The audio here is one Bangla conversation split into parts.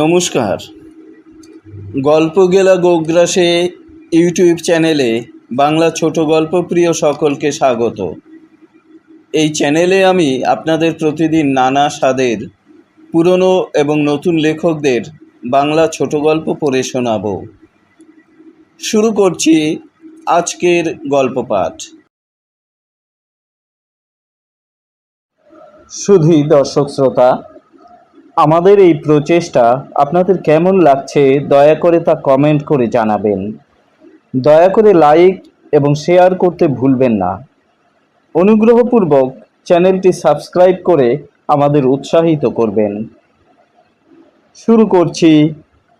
নমস্কার। গল্প গেলা গোগ্রাসে ইউটিউব চ্যানেলে বাংলা ছোট গল্প প্রিয় সকলকে স্বাগত। এই চ্যানেলে আমি আপনাদের প্রতিদিন নানা স্বাদের, পুরনো এবং নতুন লেখকদের বাংলা ছোট গল্প পড়ে শোনাব। শুরু করছি আজকের গল্প পাঠ। শুধুই দর্শক শ্রোতা আমাদের এই প্রচেষ্টা আপনাদের কেমন লাগছে দয়া করে তা কমেন্ট করে জানাবেন। দয়া করে লাইক এবং শেয়ার করতে ভুলবেন না। অনুগ্রহপূর্বক চ্যানেলটি সাবস্ক্রাইব করে আমাদের উৎসাহিত করবেন। শুরু করছি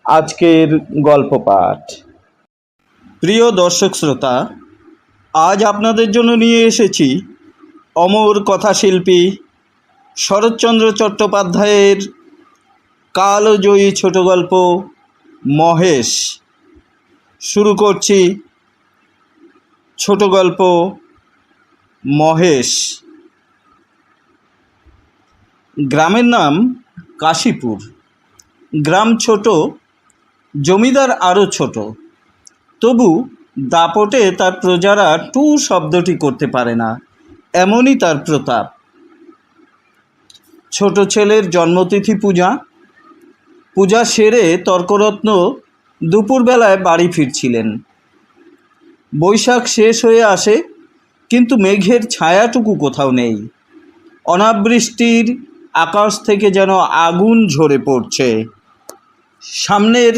আজকের গল্প পাঠ। প্রিয় দর্শক শ্রোতা, আজ আপনাদের জন্য নিয়ে এসেছি অমর কথাশিল্পী শরৎচন্দ্র চট্টোপাধ্যায়ের কালজয়ী ছোট গল্প, মহেশ। শুরু করছি ছোট গল্প, মহেশ। গ্রামের নাম কাশীপুর। গ্রাম ছোট, জমিদার আরও ছোট। তবু দাপটে তার প্রজারা টু শব্দটি করতে পারে না, এমনই তার প্রতাপ। ছোট ছেলের জন্মতিথি পূজা পূজা সেরে তর্করত্ন দুপুরবেলায় বাড়ি ফিরছিলেন। বৈশাখ শেষ হয়ে আসে, কিন্তু মেঘের ছায়াটুকু কোথাও নেই। অনাবৃষ্টির আকাশ থেকে যেন আগুন ঝরে পড়ছে। সামনের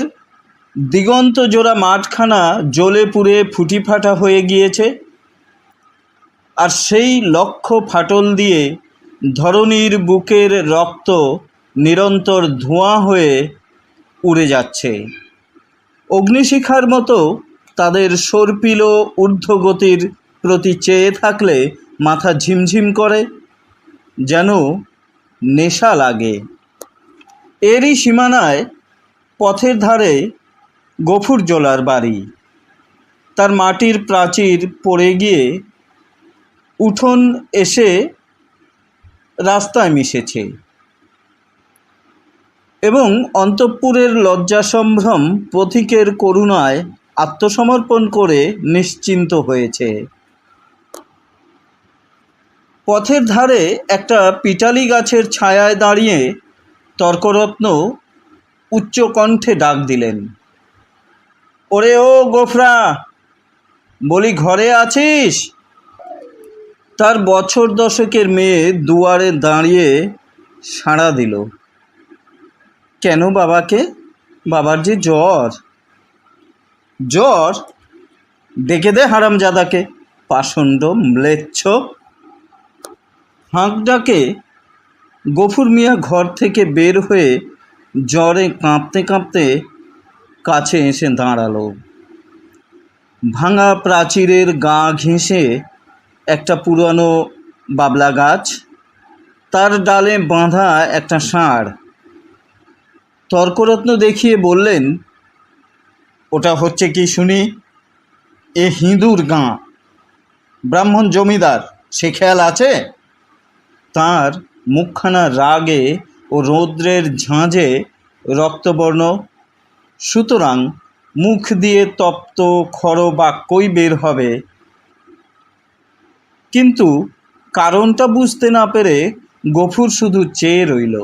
দিগন্ত জোড়া মাঠখানা জ্বলে পুড়ে ফুটি ফাটা হয়ে গিয়েছে, আর সেই লক্ষ্য ফাটল দিয়ে ধরণীর বুকের রক্ত নিরন্তর ধোঁয়া হয়ে উড়ে যাচ্ছে। অগ্নিশিখার মতো তাদের সর্পিল ঊর্ধ্বগতির প্রতি চেয়ে থাকলে মাথা ঝিমঝিম করে, যেন নেশা লাগে। এরই সীমানায় পথের ধারে গফুর জোলার বাড়ি। তার মাটির প্রাচীর পড়ে গিয়ে উঠোন এসে রাস্তায় মিশেছে। এবং অন্তঃপুরের লজ্জা সম্ভ্রম পথিকের করুণায় আত্মসমর্পণ করে নিশ্চিন্ত হয়েছে। পথের ধারে একটা পিটালি গাছের ছায়ায় দাঁড়িয়ে তর্করত্ন উচ্চকণ্ঠে ডাক দিলেন, ওরে ও গোফরা, বলি ঘরে আছিস? তার বছর দশকের মেয়ে দুয়ারে দাঁড়িয়ে সাড়া দিল। কেন বাবাকে? বাবার যে জ্বর। জ্বর? ডেকে দে হারামজাদাকে। পাষণ্ড ম্লেচ্ছ। হাঁক ডাকে। গফুর মিয়া ঘর থেকে বের হয়ে জ্বরে কাঁপতে কাঁপতে কাছে এসে দাঁড়াল। ভাঙা প্রাচীরের গা ঘেঁষে একটা পুরানো বাবলা গাছ, তার ডালে বাঁধা একটা ষাঁড়। তর্করত্ন দেখিয়ে বললেন, ওটা হচ্ছে কি শুনি? এ হিঁদুর গাঁ। ব্রাহ্মণ জমিদার, সে খেয়াল আছে? তার মুখখানা রাগে ও রৌদ্রের ঝাঁঝে রক্তবর্ণ। সুতরাং মুখ দিয়ে তপ্ত, খর বাক্যই বের হবে? কিন্তু কারণটা বুঝতে না পেরে গফুর শুধু চেয়ে রইল।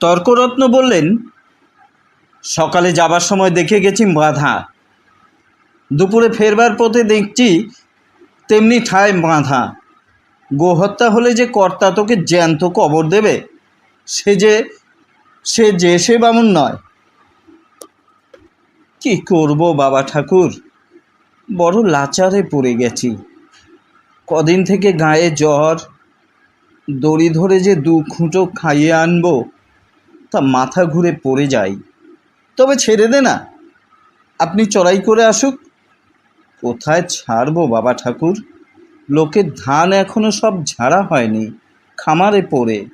তর্করত্ন বললেন, সকালে যাবার সময় দেখে গেছি বাঁধা। দুপুরে ফেরবার পথে দেখছি তেমনি ঠায় বাঁধা। গোহত্যা হলে যে কর্তা তোকে জ্যান্ত কবর দেবে, সে যে সে যে সে বামুন নয়। কি করব বাবা ঠাকুর? বড় লাচারে পড়ে গেছি। কদিন থেকে গায়ে জ্বর, দড়ি ধরে যে দু খুঁটো খাইয়ে আনব তা মাথা ঘুরে পড়ে যাই তবে ছেড়ে দে না। আপনি চড়াই করে আসুক। কোথায় ছাড়বো বাবা ঠাকুর? লোকের ধান এখনও সব ঝাড়া হয়নি, খামারে পড়ে।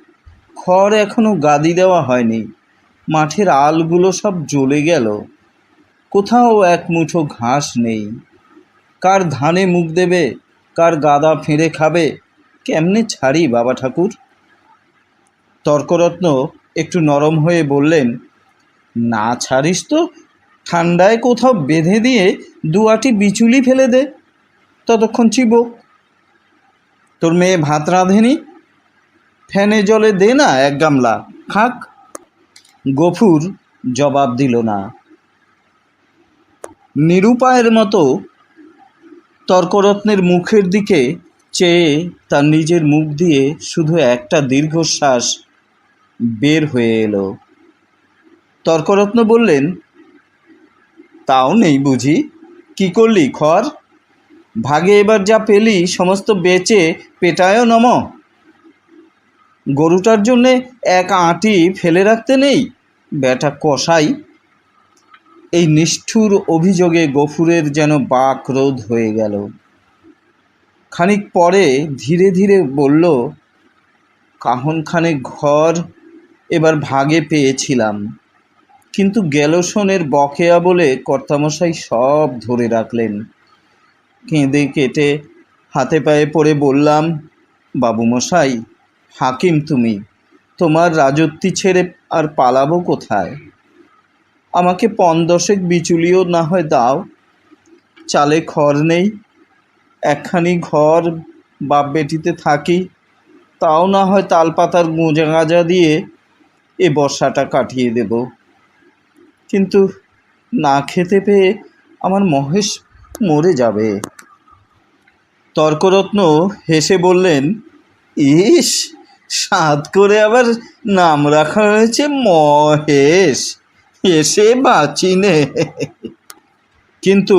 খড় এখনও গাদি দেওয়া হয়নি। মাঠের আলগুলো সব জ্বলে গেল। কোথাও এক মুঠো ঘাস নেই। কার ধানে মুখ দেবে, কার গাদা ফেঁড়ে খাবে, কেমনে ছাড়ি বাবা ঠাকুর? তর্করত্ন একটু নরম হয়ে বললেন, না ছাড়িস তো, ঠান্ডায় কোথাও বেঁধে দিয়ে দুয়াটি বিচুলি ফেলে দে। ততক্ষণ চিবোক তোর মেয়ে ভাত রাঁধেনি? ফ্যানে জলে দে না এক গামলা, খাক। গফুর জবাব দিল না। নিরুপায়ের মতো তর্করত্নের মুখের দিকে চেয়ে তার নিজের মুখ দিয়ে শুধু একটা দীর্ঘশ্বাস বের হয়ে এলো। তর্করত্ন বললেন, তাও নেই বুঝি। কি করলি খড় ভাগে এবার যা পেলি, সমস্ত বেচে পেটায়ও নম। গরুটার জন্যে এক আঁটি ফেলে রাখতে নেই বেটা কষাই এই নিষ্ঠুর অভিযোগে গফুরের যেন বাক রোধ হয়ে গেল। খানিক পরে ধীরে ধীরে বলল, কাহনখানে ঘর এবার ভাগে পেয়েছিলাম। কিন্তু গ্যালোসনের বকেয়া বলে কর্তামশাই সব ধরে রাখলেন। কেঁদে কেটে হাতে পায়ে পড়ে বললাম, বাবুমশাই, হাকিম তুমি, তোমার রাজত্বি ছেড়ে আর পালাবো কোথায়? আমাকে পন দশেক বিচুলিও না হয় দাও। চালে খড় নেই, একখানি ঘর বাপ বেটিতে থাকি, তাও না হয় তালপাতার গোঁজা গাঁজা দিয়ে এ বর্ষাটা কাটিয়ে দেব। কিন্তু না খেতে পেয়ে আমার মহেশ মরে যাবে। তর্করত্ন হেসে বললেন, ইস সাত করে আবার নাম রাখা হয়েছে মহেশ, এসে বাঁচি নে। কিন্তু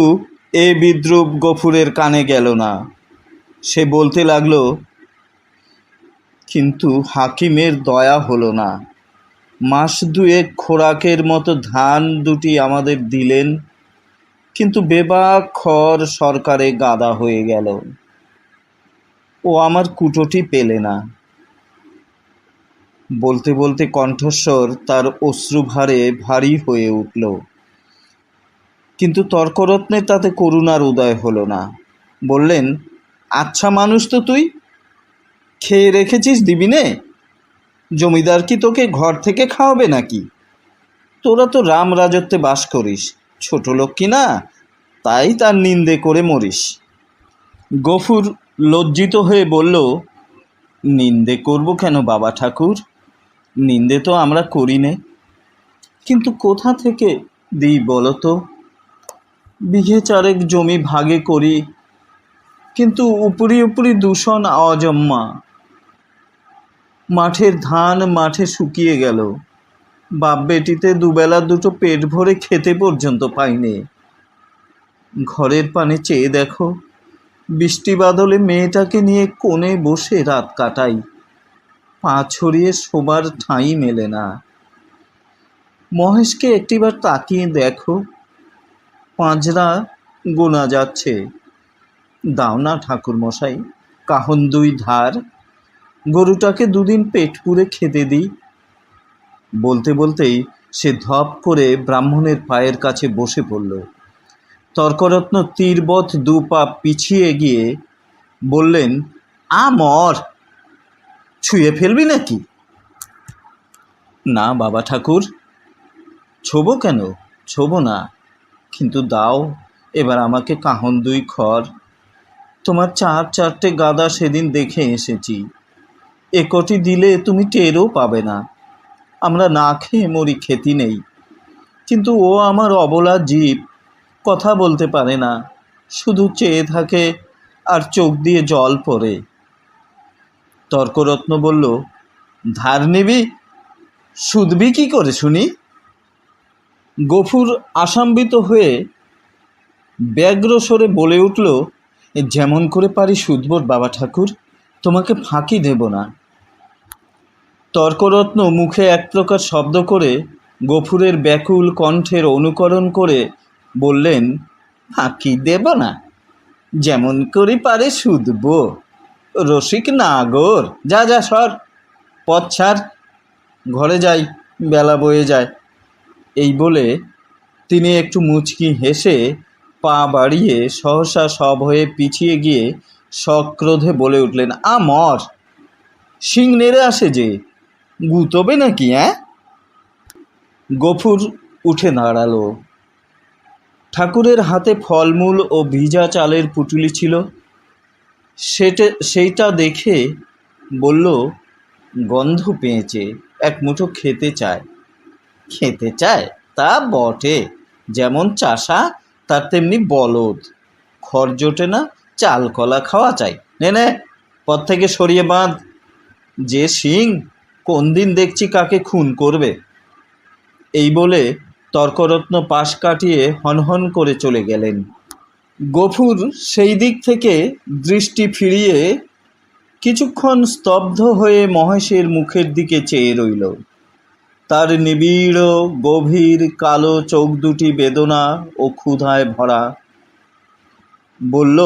এ বিদ্রুপ গফুরের কানে গেল না। সে বলতে লাগল, কিন্তু হাকিমের দয়া হলো না। মাস দুয়েক খোরাকের মতো ধান দুটি আমাদের দিলেন, কিন্তু বেবাক খড় সরকারে গাদা হয়ে গেল। ও আমার কুটোটি পেলে না। বলতে বলতে কণ্ঠস্বর তার অশ্রুভারে ভারী হয়ে উঠল। কিন্তু তর্করত্নে তাতে করুণার উদয় হলো না। বললেন আচ্ছা মানুষ তো তুই। খেয়ে রেখেছিস দিবি নে জমিদার কি তোকে ঘর থেকে খাওয়াবে নাকি? তোরা তো রাম রাজত্বে বাস করিস, ছোট লোক কি না? তাই তার নিন্দে করে মরিস। গফুর লজ্জিত হয়ে বলল, নিন্দে করব কেন বাবা ঠাকুর? নিন্দে তো আমরা করি নে। কিন্তু কোথা থেকে দিই বলো তো? বিঘে চারেক জমি ভাগে করি, কিন্তু উপরি উপরি দূষণ অজম্মা। মাঠের ধান মাঠে শুকিয়ে গেল। বাপ বেটিতে দুবেলা দুটো পেট ভরে খেতে পর্যন্ত পাইনি। ঘরের পানে চেয়ে দেখো, বৃষ্টি বাদলে মেয়েটাকে নিয়ে কোণে বসে রাত কাটাই। পা ছড়িয়ে শোবার ঠাঁই মেলে না। মহেশকে একটিবার তাকিয়ে দেখো, পাঁজরা গোনা যাচ্ছে। দাও না ঠাকুর মশাই কাহন দুই ধার। গরুটাকে দুদিন পেট পুরে খেতে দিই। বলতে বলতেই সে ধপ করে ব্রাহ্মণের পায়ের কাছে বসে পড়ল। তর্করত্ন তীরবৎ দু পা পিছিয়ে গিয়ে বললেন, আমর, ছুঁয়ে ফেলবি নাকি? না বাবা ঠাকুর, ছোবো কেন? ছোবো না, কিন্তু দাও, এবার আমাকে কাহন দুই খড়। তোমার চার চারটে গাদা সেদিন দেখে এসেছি। এ কটি দিলে তুমি টেরও পাবে না। আমরা না খেয়ে মরি খেতি নেই। কিন্তু ও আমার অবলা জীব, কথা বলতে পারে না, শুধু চেয়ে থাকে আর চোখ দিয়ে জল পড়ে। তর্করত্ন বলল, ধার নিবি? সুদবি কি করে শুনি? গফুর আসাম্বিত হয়ে ব্যগ্র স্বরে বলে উঠল, যেমন করে পারি সুদবোর বাবা ঠাকুর, তোমাকে ফাঁকি দেব না। তর্করত্ন মুখে এক প্রকার শব্দ করে গফুরের ব্যাকুল কণ্ঠের অনুকরণ করে বললেন, ফাঁকি দেব না। যেমন করে পারে শুধব রসিক নাগর যা যা, সর। পথ ছাড়। ঘরে যাই, বেলা বয়ে যায়। এই বলে তিনি একটু মুচকি হেসে পা বাড়িয়ে সহসা সব হয়ে পিছিয়ে গিয়ে সক্রোধে বলে উঠলেন, আমর! শিং নেড়ে আসে যে। গুতবে নাকি হ্যাঁ? গফুর উঠে দাঁড়াল। ঠাকুরের হাতে ফলমূল ও ভিজা চালের পুটুলি ছিল। সেটা, সেইটা দেখে বলল, গন্ধ পেয়েছে, এক মুঠো খেতে চায়। খেতে চায়? তা বটে। যেমন চাষা, তার তেমনি বলদ। খড় জোটে না, চাল কলা খাওয়া চাই। নে নে, পথ থেকে সরিয়ে বাঁধ। যে সিং কোন দিন দেখছি কাকে খুন করবে? এই বলে তর্করত্ন পাশ কাটিয়ে হনহন করে চলে গেলেন। গফুর সেই দিক থেকে দৃষ্টি ফিরিয়ে কিছুক্ষণ স্তব্ধ হয়ে মহেশের মুখের দিকে চেয়ে রইল। তার নিবিড়, গভীর, কালো চোখ দুটি বেদনা ও ক্ষুধায় ভরা। বলল,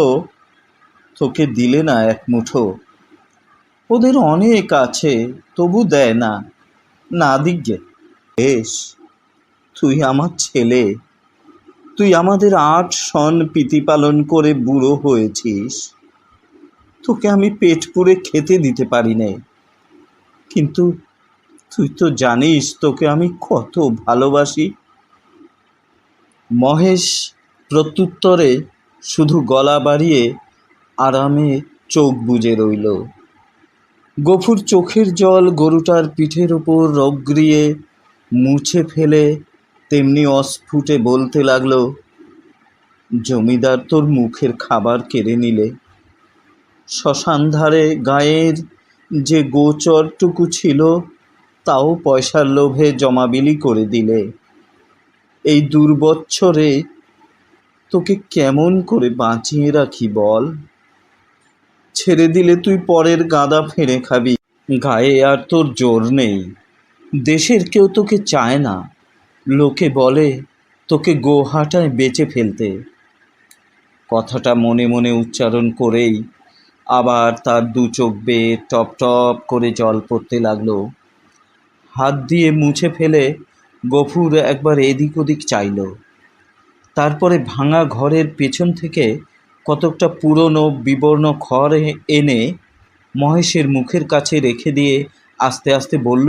তোকে দিলে না এক মুঠো। ওদের অনেক আছে, তবু দেয় না। না দিগ্গে বেশ, তুই আমার ছেলে। তুই আমাদের আট সন প্রীতিপালন করে বুড়ো হয়েছিস। তোকে আমি পেট পুড়ে খেতে দিতে পারি নে। কিন্তু তুই তো জানিস তোকে আমি কত ভালোবাসি। মহেশ প্রত্যুত্তরে শুধু গলা বাড়িয়ে আরামে চোখ বুজে রইল। গফুর চোখের জল গরুটার পিঠের ওপর রগড়িয়ে মুছে ফেলে, তেমনি অস্ফুটে বলতে লাগল, জমিদার তোর মুখের খাবার কেড়ে নিলে। শ্মশান ধারে গায়ের যে গোচরটুকু ছিল, তাও পয়সার লোভে জমাবিলি করে দিলে। এই দুর্বৎসরে তোকে কেমন করে বাঁচিয়ে রাখি বল? ছেড়ে দিলে তুই পরের গাদা ফেঁড়ে খাবি। গায়ে আর তোর জোর নেই। দেশের কেউ তোকে চায় না। লোকে বলে, তোকে গোহাটায় বেচে ফেলতে। কথাটা মনে মনে উচ্চারণ করেই আবার তার দু চোখ বেয়ে টপ টপ করে জল পড়তে লাগল। হাত দিয়ে মুছে ফেলে গফুর একবার এদিক ওদিক চাইল। তারপরে ভাঙা ঘরের পেছন থেকে কতকটা পুরনো বিবর্ণ খড় এনে মহেশের মুখের কাছে রেখে দিয়ে আস্তে আস্তে বলল,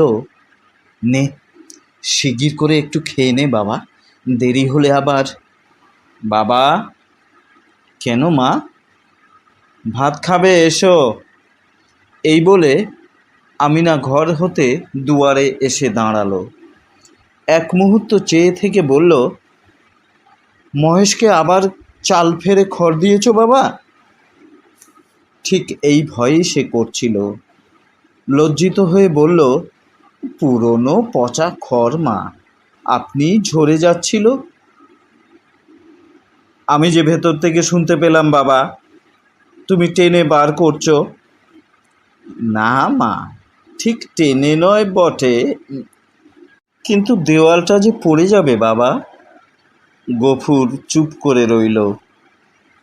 নে, শিগগির করে একটু খেয়ে নে বাবা, দেরি হলে আবার বাবা, কেন মা? ভাত খাবে, এসো এই বলে আমিনা ঘর হতে দুয়ারে এসে দাঁড়াল। এক মুহূর্ত চেয়ে থেকে বলল, মহেশকে আবার চাল ফেরে খড় দিয়েছ বাবা? ঠিক এই ভয়েই সে করছিল। লজ্জিত হয়ে বলল, পুরনো পচা খড় মা, আপনি ঝরে যাচ্ছিল? আমি যে ভেতর থেকে শুনতে পেলাম বাবা, তুমি টেনে বার করছ। না মা, ঠিক টেনে নয় বটে, কিন্তু দেওয়ালটা যে পড়ে যাবে বাবা গফুর চুপ করে রইল।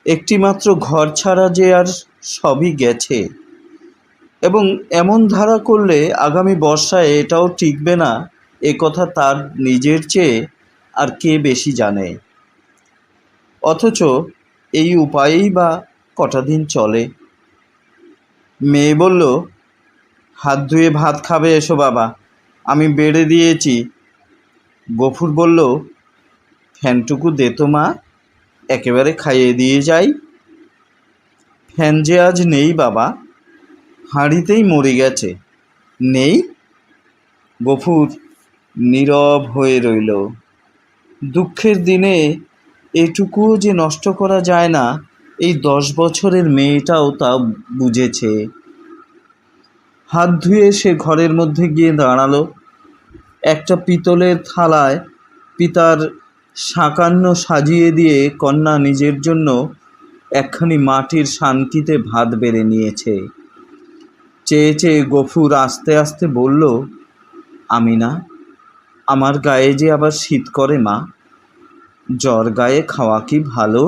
একটিমাত্র ঘর ছাড়া যে আর সবই গেছে। এবং এমন ধারা করলে আগামী বর্ষায় এটাও টিকবে না, এ কথা তার নিজের চেয়ে আর কে বেশি জানে। অথচ এই উপায়েই বা কটা দিন চলে। মেয়ে বলল, হাত ধুয়ে ভাত খাবে এসো বাবা, আমি বেড়ে দিয়েছি। গফুর বলল ফ্যানটুকু দে তো মা। একেবারে খাইয়ে দিয়ে যাই। ফ্যান যে আজ নেই বাবা, হাঁড়িতেই মরে গেছে। নেই? গফুর নীরব হয়ে রইল। দুঃখের দিনে এটুকুও যে নষ্ট করা যায় না, এই দশ বছরের মেয়েটাও তা বুঝেছে। হাত ধুয়ে সে ঘরের মধ্যে গিয়ে দাঁড়াল। একটা পিতলের থালায় পিতার সাকান্ন সাজিয়ে দিয়ে কন্যা নিজের জন্য একখানি মাটির শান্তিতে ভাত বেড়ে নিয়েছে। চেয়ে চেয়ে গফুর আস্তে আস্তে বলল আমি না আমার গায়ে যে আবার শীত করে মা, জ্বর গায়ে খাওয়া কি ভালো?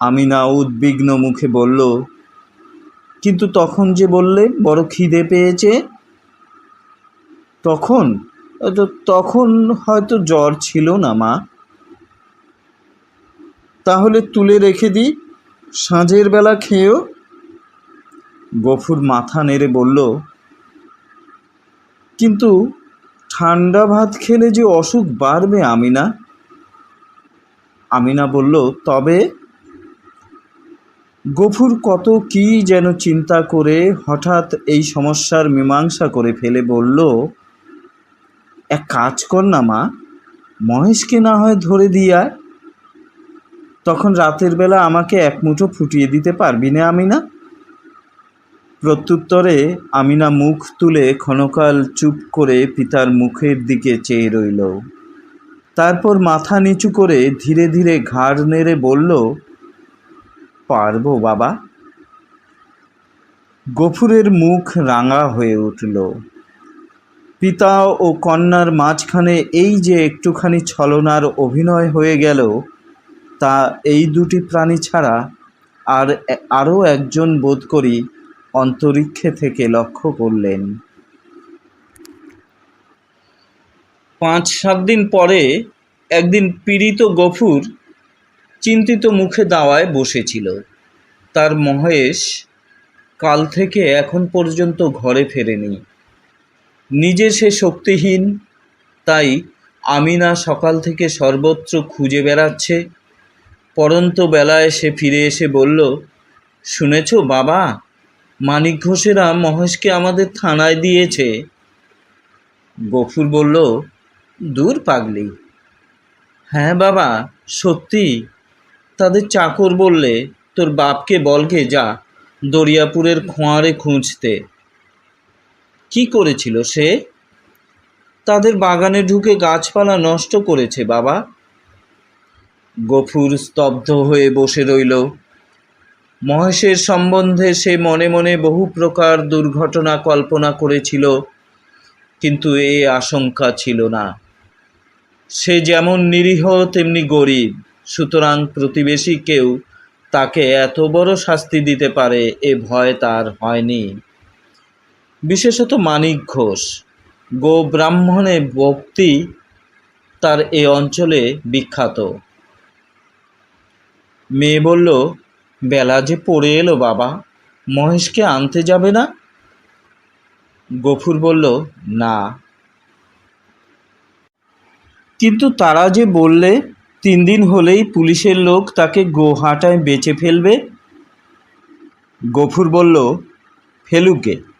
আমিনা উদ্বিগ্ন মুখে বলল, কিন্তু তখন যে বললে বড় খিদে পেয়েছে? তখন তো তখন হয়তো জ্বর ছিল না, মা। তাহলে তুলে রেখে দিই, সাঁঝের বেলা খেয়েও। গফুর মাথা নেড়ে বলল, কিন্তু ঠান্ডা ভাত খেলে যে অসুখ বাড়বে আমিনা? আমিনা বলল, তবে? গফুর কত কি যেন চিন্তা করে হঠাৎ এই সমস্যার মীমাংসা করে ফেলে বলল এক কাজ কর না, মা। মহেশকে না হয় ধরে দিয়া তখন রাতের বেলা আমাকে এক মুঠো ফুটিয়ে দিতে পারবি না, আমিনা। প্রত্যুত্তরে আমিনা মুখ তুলে ক্ষণকাল চুপ করে পিতার মুখের দিকে চেয়ে রইল। তারপর মাথা নিচু করে ধীরে ধীরে ঘাড় নেড়ে বলল, পারব বাবা। গফুরের মুখ রাঙা হয়ে উঠল। পিতা ও কন্যার মাঝখানে এই যে একটুখানি ছলনার অভিনয় হয়ে গেল, তা এই দুটি প্রাণী ছাড়া আর আরও একজন বোধ করি অন্তরিক্ষে থেকে লক্ষ্য করলেন। পাঁচ সাত দিন পরে একদিন পীড়িত গফুর চিন্তিত মুখে দাওয়ায় বসেছিল। তার মহেশ কাল থেকে এখন পর্যন্ত ঘরে ফেরেনি। নিজে সে শক্তিহীন, তাই আমিনা সকাল থেকে সর্বত্র খুঁজে বেড়াচ্ছে। পরন্ত বেলায় সে ফিরে এসে বলল, শুনেছ বাবা, মানিক ঘোষেরা মহেশকে আমাদের থানায় দিয়েছে? গফুর বলল, দূর পাগলি। হ্যাঁ বাবা, সত্যি। তাদের চাকর বললে, তোর বাপকে বলকে যা, দরিয়াপুরের খোঁয়ারে খুঁজতে। কি করেছিল সে? তাদের বাগানে ঢুকে গাছপালা নষ্ট করেছে, বাবা। গফুর স্তব্ধ হয়ে বসে রইল। মহেশের সম্বন্ধে সে মনে মনে বহু প্রকার দুর্ঘটনা কল্পনা করেছিল, কিন্তু এ আশঙ্কা ছিল না। সে যেমন নিরীহ, তেমনি গরিব, সুতরাং প্রতিবেশী কেউ তাকে এত বড় শাস্তি দিতে পারে, এ ভয় তার হয়নি। বিশেষত মানিক ঘোষ। গো ব্রাহ্মণে ভক্তি তার এ অঞ্চলে বিখ্যাত। মেয়ে বলল, বেলা যে পড়ে এলো বাবা, মহেশকে আনতে যাবে না? গফুর বলল, না। কিন্তু তারা যে বললে, তিন দিন হলেই পুলিশের লোক তাকে গোহাটায় বেচে ফেলবে? গফুর বলল, ফেলুকে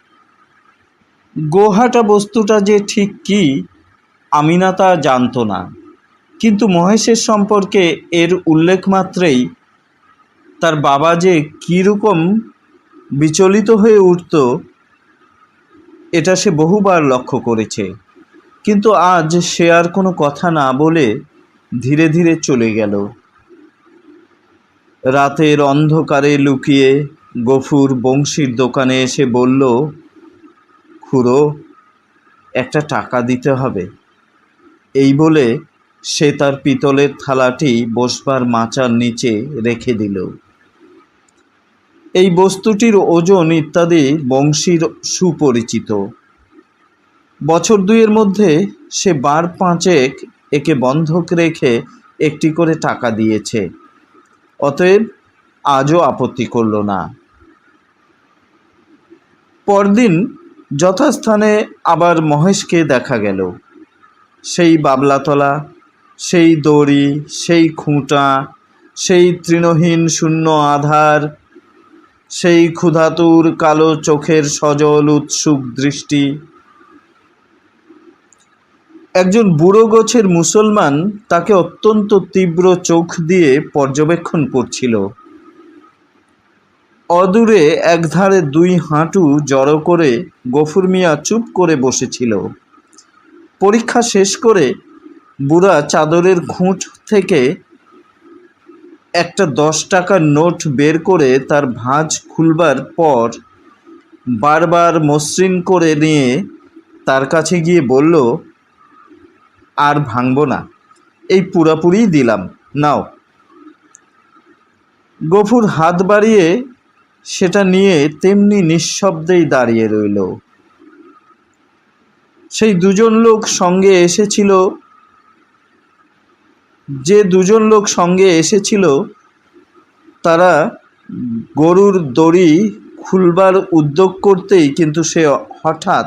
গোহাটা বস্তুটা যে ঠিক কি আমিনা তা জানতো না। কিন্তু মহেশের সম্পর্কে এর উল্লেখ মাত্রেই তার বাবা যে কীরকম বিচলিত হয়ে উঠত, এটা সে বহুবার লক্ষ্য করেছে। কিন্তু আজ সে আর কোনো কথা না বলে ধীরে ধীরে চলে গেল। রাতের অন্ধকারে লুকিয়ে গফুর বংশীর দোকানে এসে বলল খুড়ো, একটা টাকা দিতে হবে। এই বলে সে তার পিতলের থালাটি বসবার মাচার নিচে রেখে দিল। এই বস্তুটির ওজন ইত্যাদি বংশীর সুপরিচিত। বছর দুইয়ের মধ্যে সে বার পাঁচেক একে বন্ধক রেখে একটি করে টাকা দিয়েছে। অতএব আজও আপত্তি করল না। পরদিন যথাস্থানে আবার মহেশকে দেখা গেল। সেই বাবলাতলা, সেই দড়ি, সেই খুঁটা, সেই তৃণহীন শূন্য আধার, সেই ক্ষুধাতুর কালো চোখের সজল উৎসুক দৃষ্টি। একজন বুড়ো গোছের মুসলমান তাকে অত্যন্ত তীব্র চোখ দিয়ে পর্যবেক্ষণ করছিল। অদূরে একধারে দুই হাঁটু জড়ো করে গফুর মিয়া চুপ করে বসেছিল। পরীক্ষা শেষ করে বুড়া চাদরের খুঁট থেকে একটা দশ টাকার নোট বের করে তার ভাঁজ খুলবার পর বারবার মসৃণ করে নিয়ে তার কাছে গিয়ে বলল, আর ভাঙব না, এই পুরাপুরিই দিলাম, নাও। গফুর হাত বাড়িয়ে সেটা নিয়ে তেমনি নিঃশব্দেই দাঁড়িয়ে রইল। সেই দুজন লোক সঙ্গে এসেছিল। যে দুজন লোক সঙ্গে এসেছিল, তারা গরুর দড়ি খুলবার উদ্যোগ করতেই কিন্তু সে হঠাৎ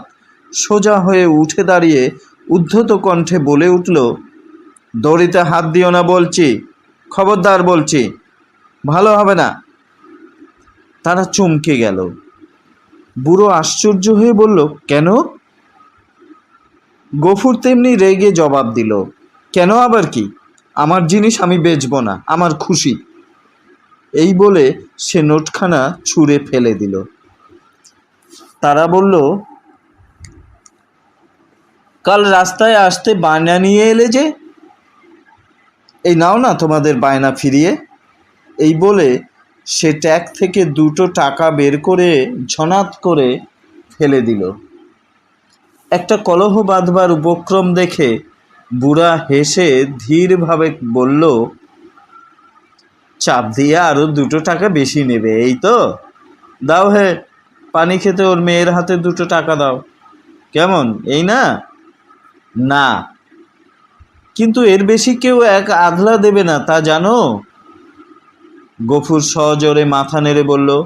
সোজা হয়ে উঠে দাঁড়িয়ে উদ্ধত কণ্ঠে বলে উঠল, দড়িতে হাত দিও না বলছি, খবরদার বলছি, ভালো হবে না। তারা চমকে গেল। বুড়ো আশ্চর্য হয়ে বলল, কেন? গফুর তেমনি রেগে জবাব দিল, কেন আবার কি? আমার জিনিস আমি বেচব না, আমার খুশি। এই বলে সে নোটখানা ছুঁড়ে ফেলে দিল। তারা বলল, কাল রাস্তায় আসতে বায়না নিয়ে এলে যে? এই নাও না তোমাদের বায়না ফিরিয়ে। এই বলে সে ট্যাগ থেকে দুটো টাকা বের করে ঝনাত করে ফেলে দিল। একটা কলহ বাঁধবার উপক্রম দেখে বুড়া হেসে ধীরভাবে বলল, চাপ দিয়ে আরও দুটো টাকা বেশি নেবে, এই তো? দাও হে, পানি খেতে ওর মেয়ের হাতে দুটো টাকা দাও। কেমন, এই না? না। কিন্তু এর বেশি কেউ এক আধলা দেবে না, তা জানো? গফুর সজোরে মাথা নেড়ে বলল,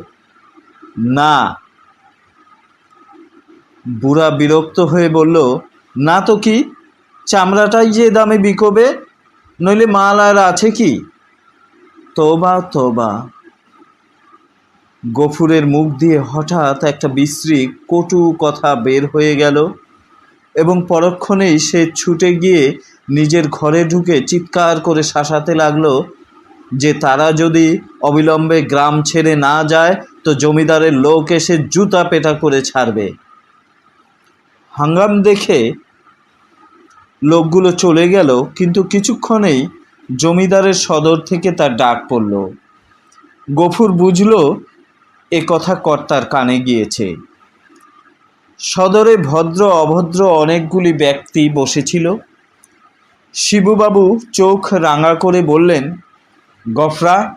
না। বুড়া বিরক্ত হয়ে বলল, না তো কি? চামড়াটাই যে দামে বিকোবে, নইলে মাল আর আছে কি? তোবা তোবা। গফুরের মুখ দিয়ে হঠাৎ একটা বিশ্রী, কটু কথা বের হয়ে গেল এবং পরক্ষণেই সে ছুটে গিয়ে নিজের ঘরে ঢুকে চিৎকার করে শাসাতে লাগল যে তারা যদি অবিলম্বে গ্রাম ছেড়ে না যায়, তো জমিদারের লোক এসে জুতা পেটা করে ছাড়বে। হাঙ্গাম দেখে লোকগুলো চলে গেল, কিন্তু কিছুক্ষণেই জমিদারের সদর থেকে তার ডাক পড়ল। গফুর বুঝল এ কথা কর্তার কানে গিয়েছে। সদরে ভদ্র অভদ্র অনেকগুলি ব্যক্তি বসেছিল। শিবুবাবু চোখ রাঙা করে বললেন গফরা,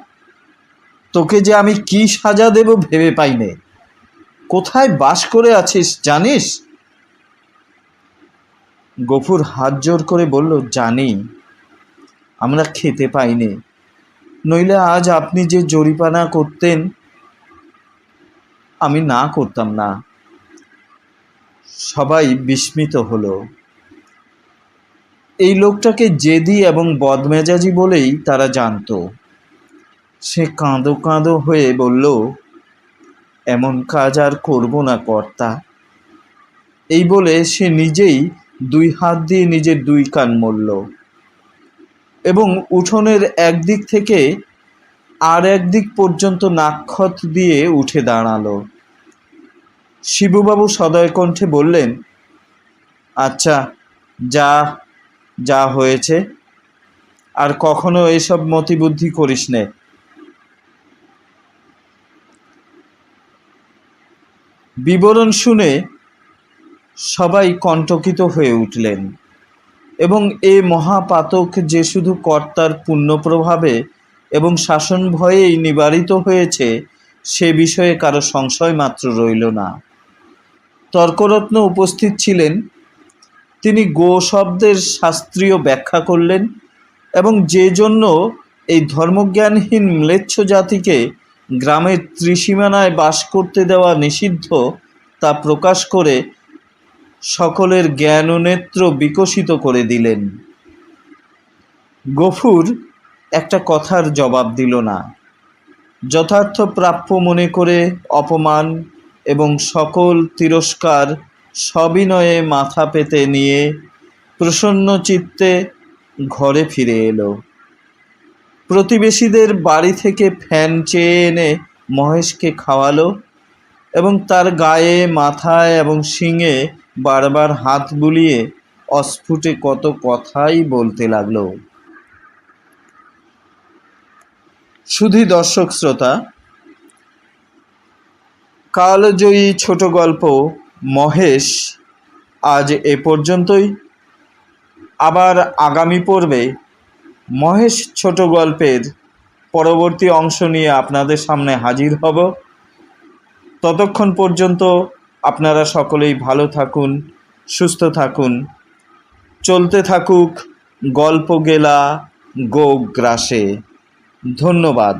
তোকে যে আমি কি সাজা দেব ভেবে পাইনে? কোথায় বাস করে আছিস, জানিস? গফুর হাত জোর করে বলল, জানি, আমরা খেতে পাইনি। নইলে আজ আপনি যে জরিপানা করতেন, আমি না করতাম না। সবাই বিস্মিত হলো। এই লোকটাকে জেদি এবং বদমেজাজি বলেই তারা জানতো। সে কাঁদো কাঁদো হয়ে বলল, এমন কাজ আর করব না কর্তা। এই বলে সে নিজেই দুই হাত দিয়ে নিজের দুই কান মরল এবং উঠোনের একদিক থেকে আর একদিক পর্যন্ত নাক্ষত দিয়ে উঠে দাঁড়াল। শিবুবাবু সদয় কণ্ঠে বললেন আচ্ছা যা যা হয়েছে। আর কখনো এসব মতিবুদ্ধি করিস নে। বিবরণ শুনে সবাই কণ্টকিত হয়ে উঠলেন এবং এ মহাপাতক যে শুধু কর্তার পুণ্যপ্রভাবে এবং শাসন ভয়েই নিবারিত হয়েছে, সে বিষয়ে কারও সংশয় মাত্র রইল না। তর্করত্ন উপস্থিত ছিলেন। তিনি গো শব্দের শাস্ত্রীয় ব্যাখ্যা করলেন এবং যে জন্য এই ধর্মজ্ঞানহীন ম্লেচ্ছ জাতিকে গ্রামের ত্রিসীমানায় বাস করতে দেওয়া নিষিদ্ধ তা প্রকাশ করে সকলের জ্ঞান ও নেত্র বিকশিত করে দিলেন। গফুর একটা কথার জবাব দিল না। যথার্থ প্রাপ্য মনে করে অপমান এবং সকল তিরস্কার সবিনয়ে মাথা পেতে নিয়ে প্রসন্ন চিত্তে ঘরে ফিরে এলো। প্রতিবেশীদের বাড়ি থেকে ফ্যান চেয়ে এনে মহেশকে খাওয়ালো এবং তার গায়ে, মাথায় এবং শিঙে বারবার হাত বুলিয়ে অস্ফুটে কত কথাই বলতে লাগল। শুধু দর্শক শ্রোতা কালজয়ী ছোট গল্প মহেশ, আজ এ পর্যন্তই। আবার আগামী পর্বে মহেশ ছোট গল্পের পরবর্তী অংশ নিয়ে আপনাদের সামনে হাজির হব। ততক্ষণ পর্যন্ত আপনারা সকলেই ভালো থাকুন, সুস্থ থাকুন। চলতে থাকুক গল্প গেলা গো গ্রাসে ধন্যবাদ।